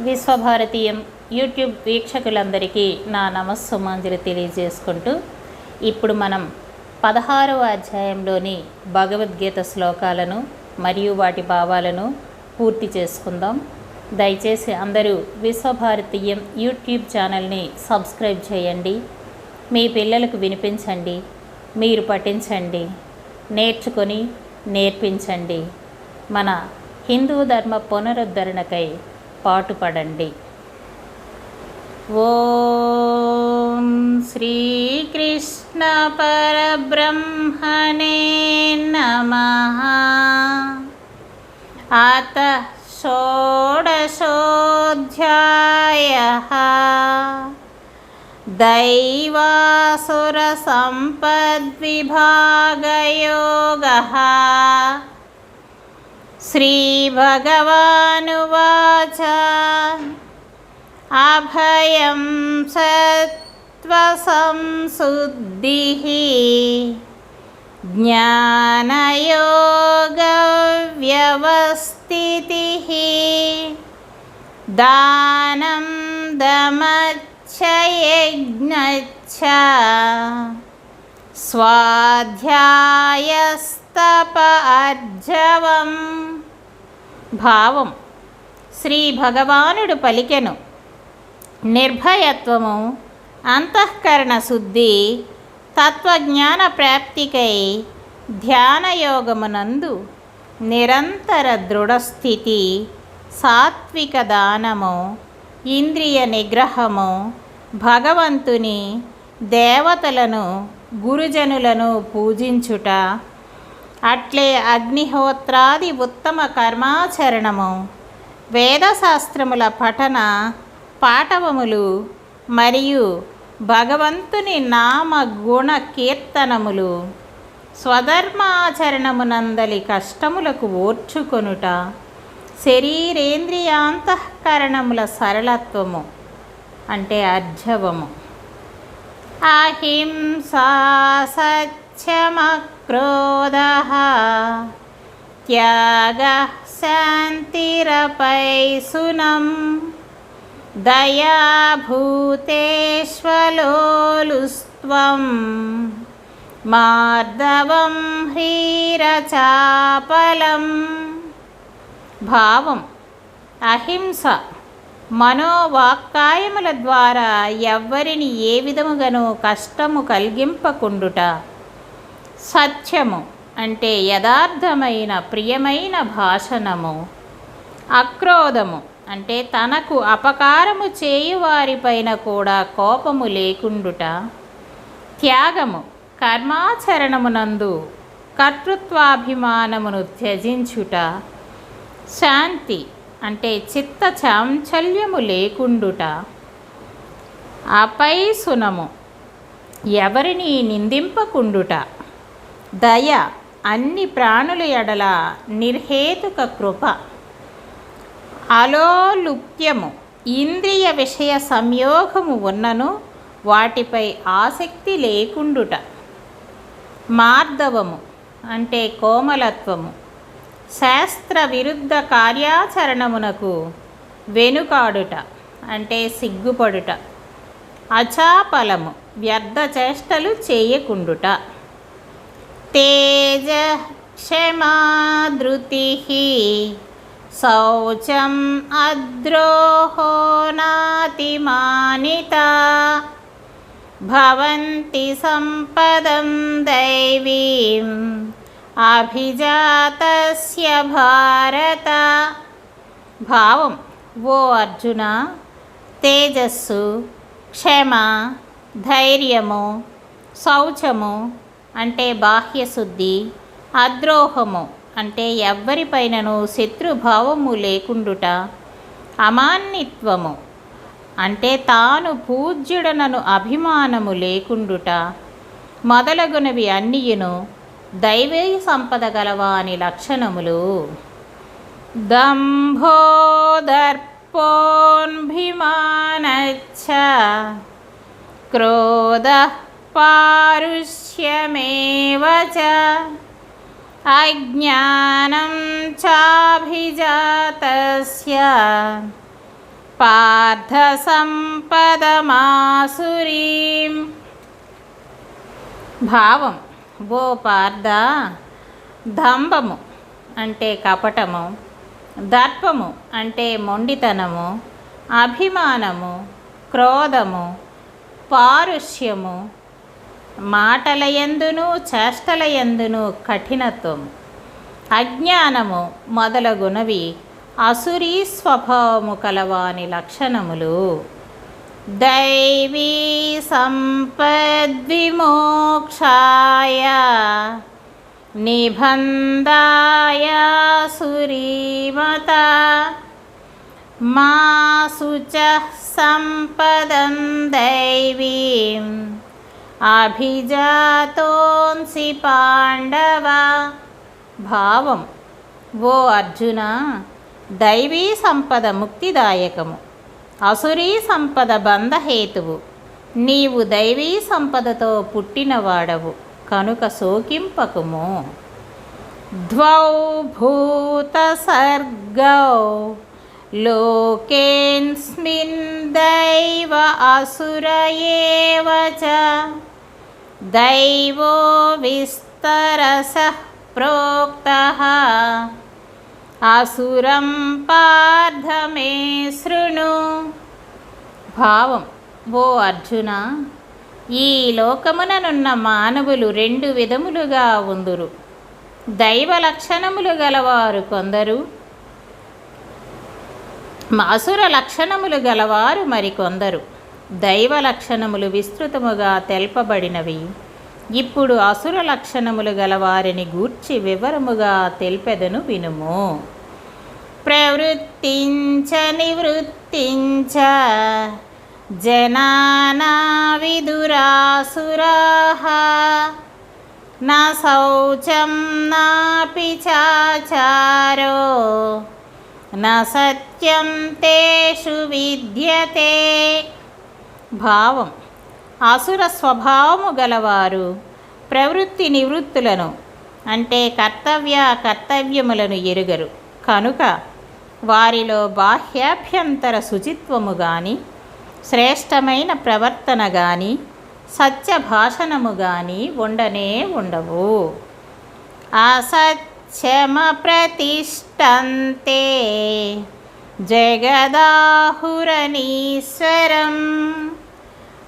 విశ్వభారతీయం YouTube వీక్షకులందరికీ నా నమస్సుమాంజలి తెలియజేసుకుంటూ ఇప్పుడు మనం పదహారవ అధ్యాయంలోని భగవద్గీత శ్లోకాలను మరియు వాటి భావాలను పూర్తి చేసుకుందాం. దయచేసి అందరూ విశ్వభారతీయం యూట్యూబ్ ఛానల్ని సబ్స్క్రైబ్ చేయండి. మీ పిల్లలకు వినిపించండి. మీరు పఠించండి. నేర్చుకొని నేర్పించండి. మన హిందూ ధర్మ పునరుద్ధరణకై పాటుపడండి ఓం శ్రీకృష్ణ పరబ్రహ్మణే నమ అత షోడశోధ్యాయ दैवासुरसम्पद्विभागयोगः श्रीभगवानुवाच। अभयं सत्त्वसंशुद्धिः ज्ञानयोगव्यवस्थितिः। दानं दमच्छ यज्ञच्छ स्वाध्यायस्तप अर्जवम्। భావం. శ్రీ భగవానుడు పలికెను. నిర్భయత్వము అంతఃకరణ శుద్ధి తత్వజ్ఞాన ప్రాప్తికై ధ్యానయోగమునందు నిరంతర దృఢస్థితి సాత్విక దానము ఇంద్రియ నిగ్రహము భగవంతుని దేవతలను గురుజనులను పూజించుట అట్లే అగ్నిహోత్రాది ఉత్తమ కర్మాచరణము. వేదశాస్త్రముల పఠన పాఠవములు మరియు భగవంతుని నామ గుణ కీర్తనములు స్వధర్మాచరణమునందలి కష్టములకు ఓర్చుకొనుట శరీరేంద్రియాంతఃకరణముల సరళత్వము అంటే అర్జవము. అహింసా సత్యమక్రోధ త్యాగ శాంతిరపైసునం దయాభూతేష్వలోలుస్త్వం మార్దవం హ్రీరచాపలం భావం అహింస మనోవాక్కాయముల ద్వారా ఎవ్వరిని ఏ విధముగానూ కష్టము కలిగింపకుండుట సత్యము అంటే యథార్థమైన ప్రియమైన భాషణము. అక్రోధము అంటే తనకు అపకారము చేయువారిపైన కూడా కోపము లేకుండుట. త్యాగము కర్మాచరణమునందు కర్తృత్వాభిమానమును త్యజించుట. శాంతి అంటే చిత్త చాంచల్యము లేకుండుట. అపైసునము ఎవరిని నిందింపకుండుట. దయ అన్ని ప్రాణుల ఎడల నిర్హేతుక కృప. అలోలుప్యము ఇంద్రియ విషయ సంయోగము ఉన్నను వాటిపై ఆసక్తి లేకుండుట. మార్దవము అంటే కోమలత్వము. శాస్త్ర విరుద్ధ కార్యాచరణమునకు వెనుకాడుట అంటే సిగ్గుపడుట. అచాపలము వ్యర్థ చేష్టలు చేయకుండుట. తేజ క్షమాధృతి శౌచం అద్రోహో నాతిమానిత భవంతి సంపదం దైవీం అభిజాతస్య భారత భావం ఓ అర్జున తేజస్సు క్షమ ధైర్యము శౌచము అంటే బాహ్య శుద్ధి అద్రోహము అంటే ఎవ్వరిపైనను శత్రుభావము లేకుండుట అమాన్యత్వము అంటే తాను పూజ్యుడనను అభిమానము లేకుండుట మొదలగునవి అన్నియును దైవీ సంపద గలవాని లక్షణములు. దంభోదర్పోన్భిమానచ్చ క్రోధ పారుష్యమేవ చ అజ్ఞానం చాభిజాతస్య పార్థ సంపదమాసురీం భావం ఓ పార్థ దంభము అంటే కపటము దర్పము అంటే మొండితనము అభిమానము క్రోధము పారుష్యము మాటలయందును చేష్టలయందును కఠినత్వం. అజ్ఞానము మొదలగునవి అసురీ స్వభావము కలవాని లక్షణములు. దైవీ సంపద్విమోక్షాయ నిబంధాయ సురీమత. మా శుచ సంపదం దైవీం అభిజాతోన్సి పాండవ. భావం. ఓ అర్జున దైవీ సంపద ముక్తిదాయకము. అసురీ సంపద బంధహేతువు. నీవు దైవీ సంపదతో పుట్టినవాడవు కనుక శోకింపకుము. ద్వౌ భూత సర్గౌ లోకేన్స్మిన్ దైవ అసుర దైవో విస్తరస ప్రోక్తః అసురం పార్థ శృణు భావం ఓ అర్జున ఈ లోకముననున్న మానవులు రెండు విధములుగా ఉందురు. దైవ లక్షణములు గలవారు కొందరు అసుర లక్షణములు గలవారు మరికొందరు. దైవ లక్షణములు విస్తృతముగా తెల్పబడినవి. ఇప్పుడు అసుర లక్షణములు గలవారిని గూర్చి వివరముగా తెలిపెదను వినుము. ప్రవృత్తించ నివృత్తించ జనానా విదురాసురా నా శౌచం నాపి చాచారో न సత్యం తేషు విద్యతే భావం అసుర స్వభావము గలవారు ప్రవృత్తి నివృత్తులను అంటే కర్తవ్య కర్తవ్యములను ఎరుగరు. కనుక వారిలో బాహ్యాభ్యంతర శుచిత్వము గాని శ్రేష్టమైన ప్రవర్తన గాని సత్య భాషణము గాని ఉండనే ఉండవు. క్షమ ప్రతిష్టంతే జగదాహురనీశ్వరం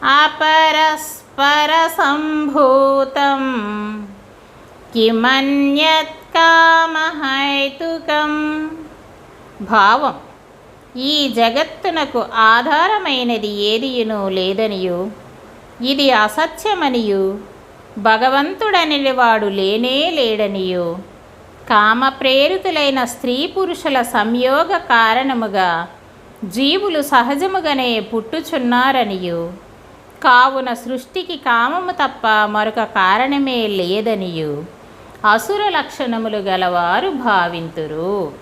అపరస్పర సంభూతం కిమన్యత్ కామహైతుకం భావం ఈ జగత్తునకు ఆధారమైనది ఏదియును లేదనియు? ఇది అసత్యమనియు? భగవంతుడనివాడు లేనే లేడనియు? కామప్రేరితులైన స్త్రీ పురుషుల సంయోగ కారణముగా జీవులు సహజముగానే పుట్టుచున్నారనియు. కావున సృష్టికి కామము తప్ప మరొక కారణమే లేదనియు. అసుర లక్షణములు గలవారు భావింతురు.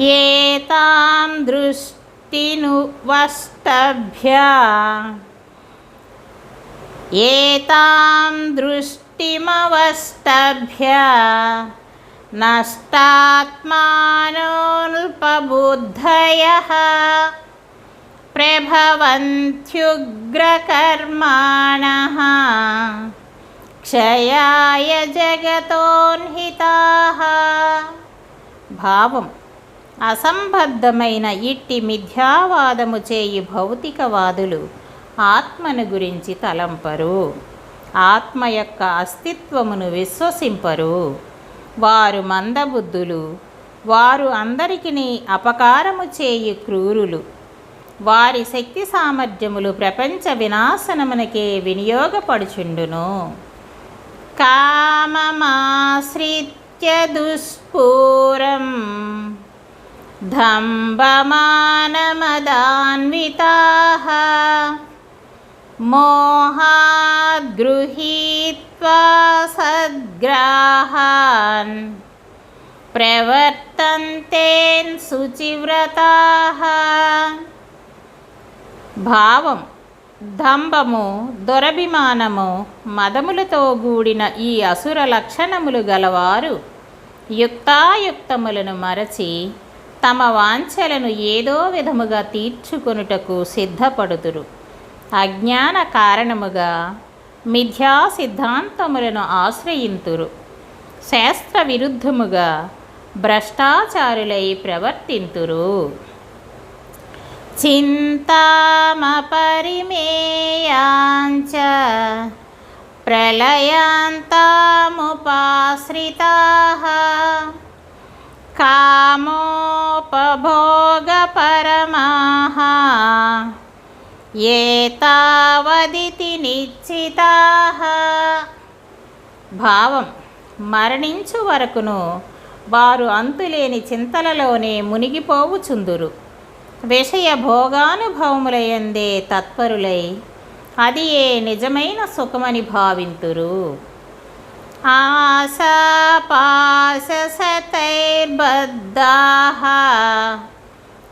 ఏతాం దృష్టిను వష్టభ్య ఏతాం దృష్టిమవష్టభ్య నష్టాత్మానోల్పబుద్ధయ ప్రభవంత్యుగ్రకర్మాణ క్షయాయ జగతోన్హితా భావం. అసంబద్ధమైన ఇట్టి మిథ్యావాదము చేయి భౌతికవాదులు ఆత్మను గురించి తలంపరు. ఆత్మ యొక్క అస్తిత్వమును విశ్వసింపరు. వారు మందబుద్ధులు. వారు అందరికిని అపకారము చేయి క్రూరులు. వారి శక్తి సామర్థ్యములు ప్రపంచ వినాశనమునకే వినియోగపడుచుండును. కామమాశ్రిత్య దుష్పూరం. దంభమానమదాన్వితా మోహాద్గృహీత్వా సద్గ్రాహాన్. ప్రవర్తంతేన్ శుచివ్రత. భావం దంభము దొరభిమానము మదములతో గూడిన ఈ అసుర లక్షణములు గలవారు యుక్తాయుక్తములను మరచి తమ వాంఛలను ఏదో విధముగా తీర్చుకొనుటకు సిద్ధపడుతురు. అజ్ఞాన కారణముగా మిథ్యా సిద్ధాంతములను ఆశ్రయింతురు. శాస్త్ర విరుద్ధముగా భ్రష్టాచారులై ప్రవర్తింతురు. చింతామపరిమేయాంచ ప్రళయాంతముపాశ్రితా. కామోపభోగపరమా. ఏతావదితి నిశ్చితాः. భావం మరణించు వరకును వారు అంతులేని చింతలలోనే మునిగిపోవుచుందురు. విషయ భోగానుభవములయందే తత్పరులై అది ఏ నిజమైన సుఖమని భావింతురు. ఆశాపాశతైర్బద్ధాः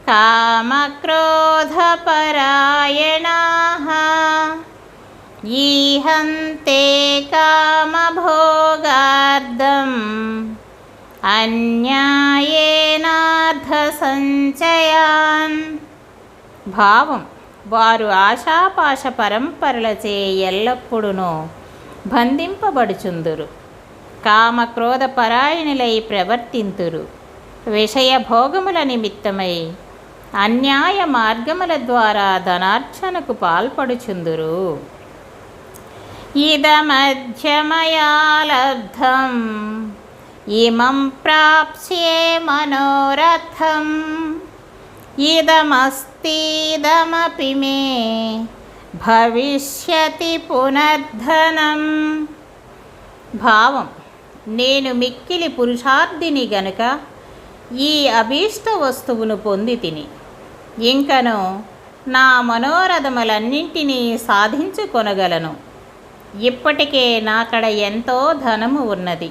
కామక్రోధపరాయణాः ఈహంతే కామభోగార్థం అన్యాయేనార్థసంచయాన్ భావం వారు ఆశాపాశ పరంపరలచే ఎల్లప్పుడూనూ బంధింపబడుచుందురు. కామక్రోధపరాయణులై ప్రవర్తింతురు. విషయభోగముల నిమిత్తమై అన్యాయ మార్గముల ద్వారా ధనార్చనకు పాల్పడుచుందురు. ఇదమధ్యమయాలబ్ధం ఇమం ప్రాప్స్యే మనోరథం ఇదమస్తిదమపి మే భవిష్యతి పునర్ధనం. భావం నేను మిక్కిలి పురుషార్థిని గనుక ఈ అభీష్ట వస్తువును పొంది తిని ఇంకను నా మనోరథములన్నింటినీ సాధించుకొనగలను. ఇప్పటికే నాకడ ఎంతో ధనము ఉన్నది.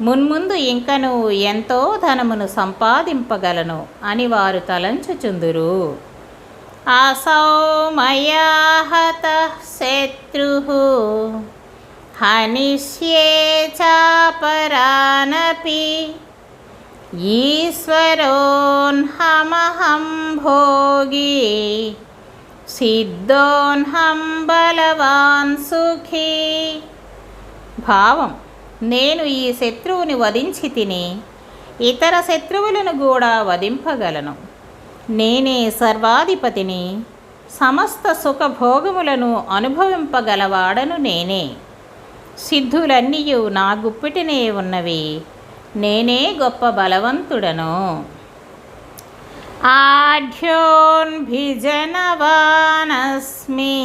మున్ముందు ఇంకను ఎంతో ధనమును సంపాదింపగలను అని వారు తలంచుచుందురు. అసౌమయాహత శత్రు హనిష్యే చాపరానపి ఈశ్వరోన్హమహం భోగి సిద్ధోన్హం బలవాన్ సుఖీ. భావం నేను ఈ శత్రువుని వధించి తిని ఇతర శత్రువులను కూడా వధింపగలను. నేనే సర్వాధిపతిని సమస్త సుఖభోగములను అనుభవింపగలవాడను నేనే. సిద్ధులన్నీయు నా గుప్పిటినే ఉన్నవి. నేనే గొప్ప బలవంతుడను. ఆఢ్యోన్భిజనవానస్మి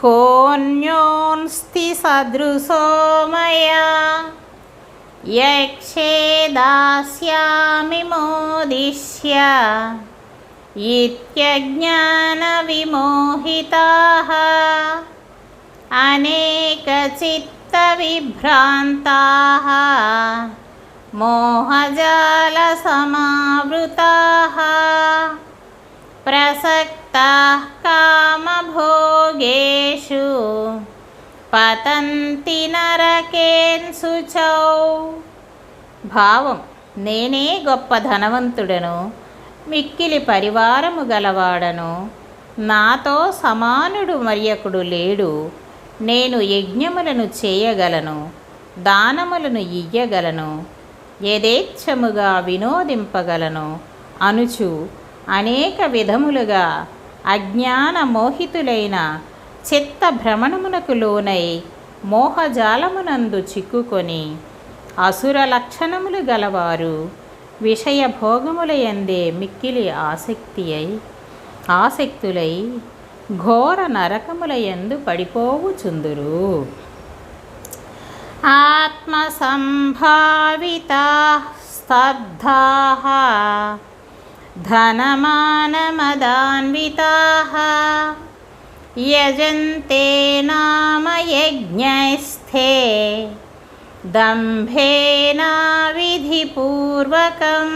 కోన్యోన్స్తి సదృశో మయా యక్షే దాస్యామి మోదిష్య ఇత్యజ్ఞానవిమోహితాः. అనేకచిత్తవిభ్రాంతాः मोहजालसमावृताः प्रसक्ताः कामभोगेषु పతంతి నరకేన్సుచౌ భావం నేనే గొప్ప ధనవంతుడను మిక్కిలి పరివారము గలవాడను నాతో సమానుడు మరియకుడు లేడు నేను యజ్ఞములను చేయగలను దానములను ఇయ్యగలను యథేచ్ఛముగా వినోదింపగలను అనుచు అనేక విధములుగా అజ్ఞాన మోహితులైన చిత్త భ్రమణమునకు లోనై మోహజాలమునందు చిక్కుకొని అసుర లక్షణములు గలవారు విషయ భోగముల మిక్కిలి ఆసక్తి అయి ఆసక్తులై ఘోర నరకముల యందు పడిపోవుచుందురు ఆత్మసంభావితా స్తబ్ధాः ధనమానమదాన్వితా యజంతే నామ యజ్ఞైస్థే దంభేనా విధిపూర్వకం.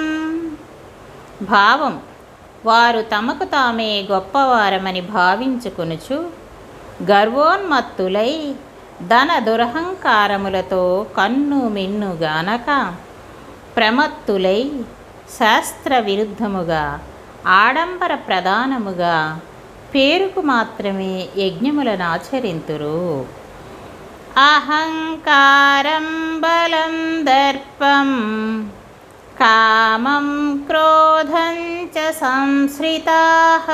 భావం వారు తమకు తామే గొప్పవారమని భావించుకొనుచు గర్వోన్మత్తులై ధన దురహంకారములతో కన్ను మిన్ను గనక ప్రమత్తులై శాస్త్ర విరుద్ధముగా ఆడంబర ప్రధానముగా పేరుకు మాత్రమే యజ్ఞములను ఆచరింతురు. అహంకారం బలం దర్పం కామం క్రోధం చ సంశ్రితాః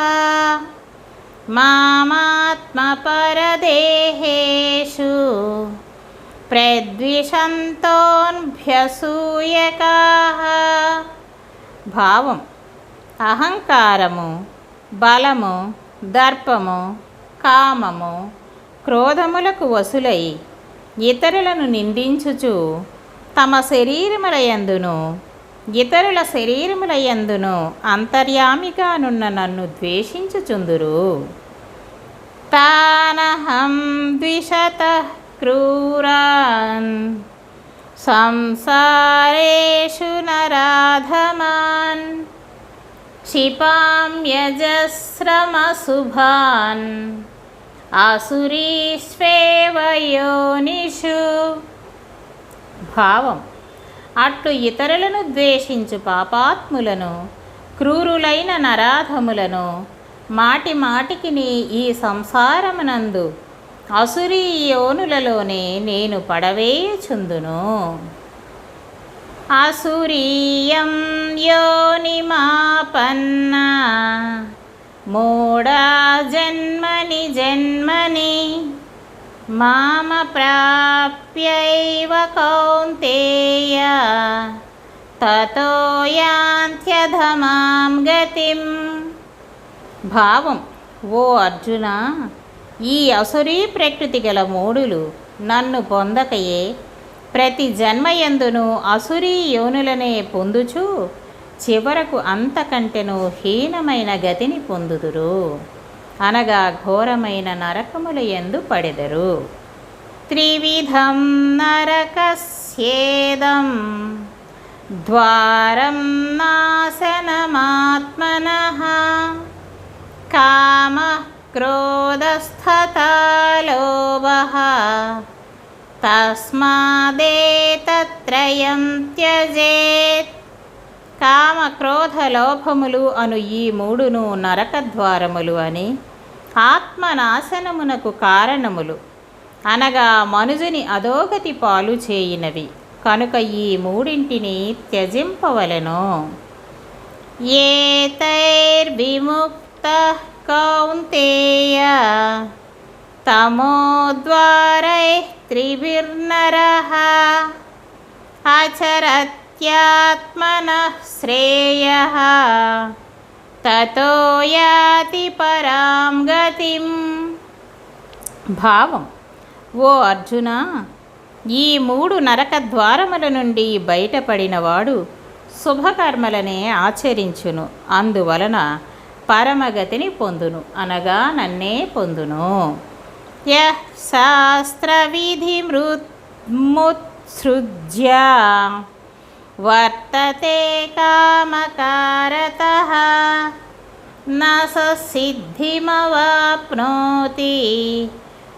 మామాత్మపరదేహేషు ప్రద్విషంతోన్భ్యసూయకాః భావం అహంకారము బలము దర్పము కామము క్రోధములకు వసులై ఇతరులను నిందించుచు తమ శరీరములయందును ఇతరుల శరీరములయందును అంతర్యామిగానున్న నన్ను ద్వేషించుచుందురు. తానహం ద్విషత క్రూరాన్ సంసారేషు నరాధమాన్ క్షిపామ్యజశ్రమశుభాన్ ఆసురీష్వేవ యోనిషు. భావం. అట్లు ఇతరులను ద్వేషించు పాపాత్ములను క్రూరులైన నరాధములను. మాటి మాటికి నీ ఈ సంసారమునందు అసురీ యోనులలోనే నేను పడవేయుచుందును. అసురీయం యోనిమాపన్న మూడా జన్మని జన్మని మామ ప్రాప్యైవ కౌంతేయ తతో యాంత్యధమాం గతిం భావం ఓ అర్జున ఈ అసురీ ప్రకృతి గల మూడులు నన్ను పొందకయే. ప్రతి జన్మయందును అసురీ యోనులనే పొందుచు చివరకు అంతకంటెను హీనమైన గతిని పొందుదురు. అనగా ఘోరమైన నరకముల ఎందు పడెదరు. త్రివిధం నరకస్యేదం ద్వారం నాశనమాత్మన కామ క్రోధస్థతాలోభ తస్మాదేతత్రయం త్యజేత్. కామ క్రోధ లోభములు అను ఈ మూడును నరకద్వారములు అని ఆత్మనాశనమునకు కారణములు. అనగా మనుజుని అధోగతి పాలు చేయినవి కనుక ఈ మూడింటిని త్యజింపవలెను. ఏతైర్విముక్త కౌంతేయ తమోద్వారై త్రిభిర్నర అచరత్యాత్మన శ్రేయ. తతో యాతి పరాం గతిం. భావం ఓ అర్జున ఈ మూడు నరక ద్వారముల నుండి బయటపడినవాడు శుభకర్మలనే ఆచరించును. అందువలన పరమగతిని పొందును అనగా నన్నే పొందును. యః శాస్త్రవిధిమృత్సృజ్య వర్తతే కామకారత. న స సిద్ధిమవాప్నోతి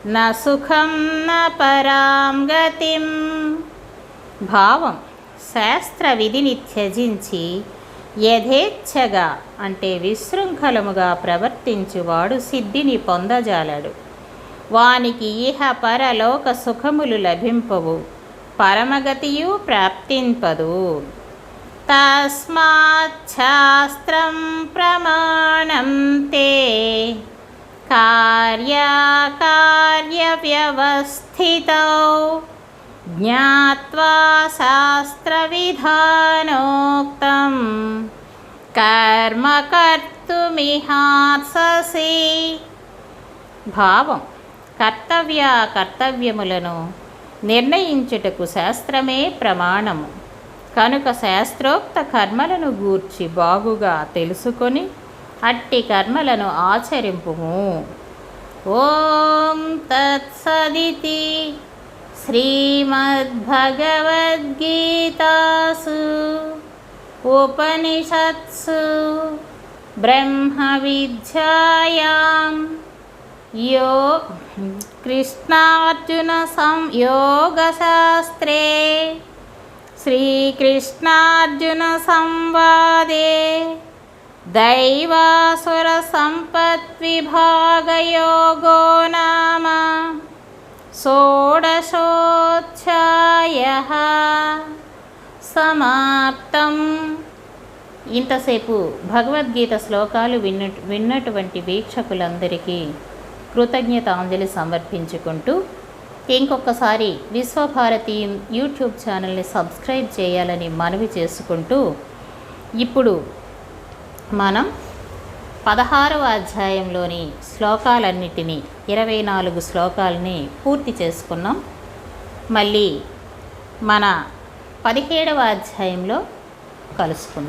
న సుఖం న పరాం గతిం. భావం శాస్త్ర విధిని త్యజించి యథేచ్ఛగా అంటే విశృంఖలముగా ప్రవర్తించువాడు సిద్ధిని పొందజాలడు. వానికి ఇహ పరలోక సుఖములు లభింపవు. పరమగతియు ప్రాప్తింపదు. తస్మాచ్ఛాస్త్రం ప్రమాణం తే కార్యాకార్యవ్యవస్థితౌ జ్ఞావా శాస్త్రవిధానోక్తం. కర్మ కర్తుమిహార్ససి భావం కర్తవ్య కర్తవ్యములను నిర్ణయించుటకు శాస్త్రమే ప్రమాణము. కనుక శాస్త్రోక్త కర్మలను గూర్చి బాగుగా తెలుసుకొని అట్టి కర్మలను ఆచరింపుము. ఓం తత్సదితి శ్రీమద్భగవద్గీతాసు ఉపనిషత్సు బ్రహ్మ విద్యాయాం యో కృష్ణార్జున సంయోగశాస్త్రే. శ్రీకృష్ణార్జున సంవాదే. దైవాసుర సంపత్ విభాగయోగో నామ. షోడశోధ్యాయ. సమాప్తం. ఇంతసేపు భగవద్గీత శ్లోకాలు విన్న విన్నటువంటి వీక్షకులందరికీ కృతజ్ఞతాంజలి సమర్పించుకుంటూ ఇంకొకసారి విశ్వభారతి యూట్యూబ్ ఛానల్ని సబ్స్క్రైబ్ చేయాలని మనవి చేసుకుంటూ ఇప్పుడు మనం పదహారవ అధ్యాయంలోని శ్లోకాలన్నిటినీ ఇరవై నాలుగు శ్లోకాలని పూర్తి చేసుకున్నాం. మళ్ళీ మన పదిహేడవ అధ్యాయంలో కలుసుకుందాం.